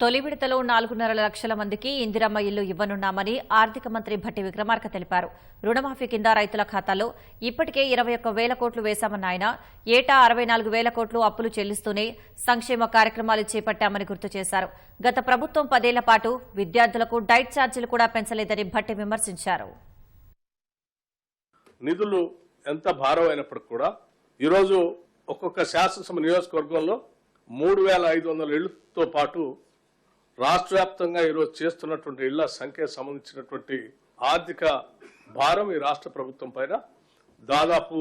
తొలి విడతలో నాలుగున్నర లక్షల మందికి ఇందిరమ్మ ఇల్లు ఇవ్వనున్నామని ఆర్థిక మంత్రి భట్టి విక్రమార్క తెలిపారు. రుణమాఫీ కింద రైతుల ఖాతాలో ఇప్పటికే ఇరవై ఒక్క వేల కోట్లు వేశామన్న ఆయన ఏటా అరవై నాలుగు వేల కోట్లు అప్పులు చెల్లిస్తూనే సంక్షేమ కార్యక్రమాలు చేపట్టామని గుర్తు చేశారు. గత ప్రభుత్వం పదేళ్ళ పాటు విద్యార్థులకు డైట్ ఛార్జీలు కూడా పెంచలేదని భట్టి విమర్శించారు. నిధులు ఎంత భారం అయినప్పటికి కూడా ఈరోజు ఒక్కొక్క శాసనసభ నియోజకవర్గంలో మూడు వేల ఐదు వందల ఇళ్ళతో పాటు రాష్ట్ర వ్యాప్తంగా ఈరోజు చేస్తున్నటువంటి ఇళ్ళ సంఖ్య సంబంధించినటువంటి ఆర్థిక భారం ఈ రాష్ట్ర ప్రభుత్వం పైన దాదాపు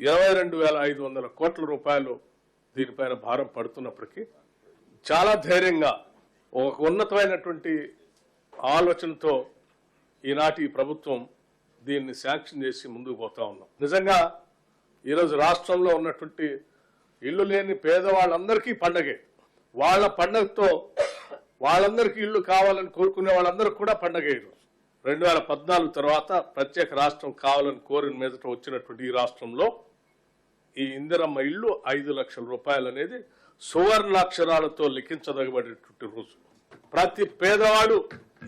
ఇరవై రెండు వేల ఐదు వందల కోట్ల రూపాయలు దీనిపైన భారం పడుతున్నప్పటికీ చాలా ధైర్యంగా ఒక ఉన్నతమైనటువంటి ఆలోచనతో ఈనాటి ప్రభుత్వం దీన్ని శాంక్షన్ చేసి ముందుకు పోతా ఉన్నాం. నిజంగా ఈరోజు రాష్ట్రంలో ఉన్నటువంటి ఇల్లు లేని పేదవాళ్ళందరికీ పండగే. వాళ్ళ పండగతో వాళ్ళందరికీ ఇల్లు కావాలని కోరుకునే వాళ్ళందరికీ కూడా పండగ ఈరోజు రెండు వేల పద్నాలుగు తర్వాత ప్రత్యేక రాష్ట్రం కావాలని కోరిన మీదట వచ్చినటువంటి ఈ రాష్ట్రంలో ఈ ఇందిరమ్మ ఇల్లు ఐదు లక్షల రూపాయలు అనేది సువర్ణాక్షరాలతో లిఖించదగబడేటువంటి రోజు. ప్రతి పేదవాడు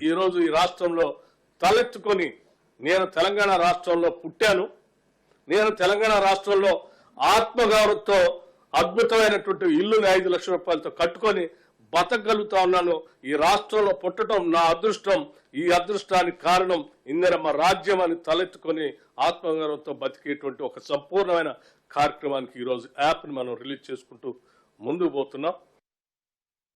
ఈరోజు ఈ రాష్ట్రంలో తలెత్తుకొని నేను తెలంగాణ రాష్ట్రంలో పుట్టాను నేను తెలంగాణ రాష్ట్రంలో ఆత్మగౌరవంతో అద్భుతమైనటువంటి ఇల్లుని ఐదు లక్షల రూపాయలతో కట్టుకొని బతకగలుగుతా ఉన్నాను ఈ రాష్ట్రంలో పుట్టడం నా అదృష్టం. ఈ అదృష్టానికి కారణం ఇందరమ్మ రాజ్యం అని తలెత్తుకొని ఆత్మగౌరవంతో బతికేటువంటి ఒక సంపూర్ణమైన కార్యక్రమానికి ఈరోజు యాప్ని మనం రిలీజ్ చేసుకుంటూ ముందుకు పోతున్నాం.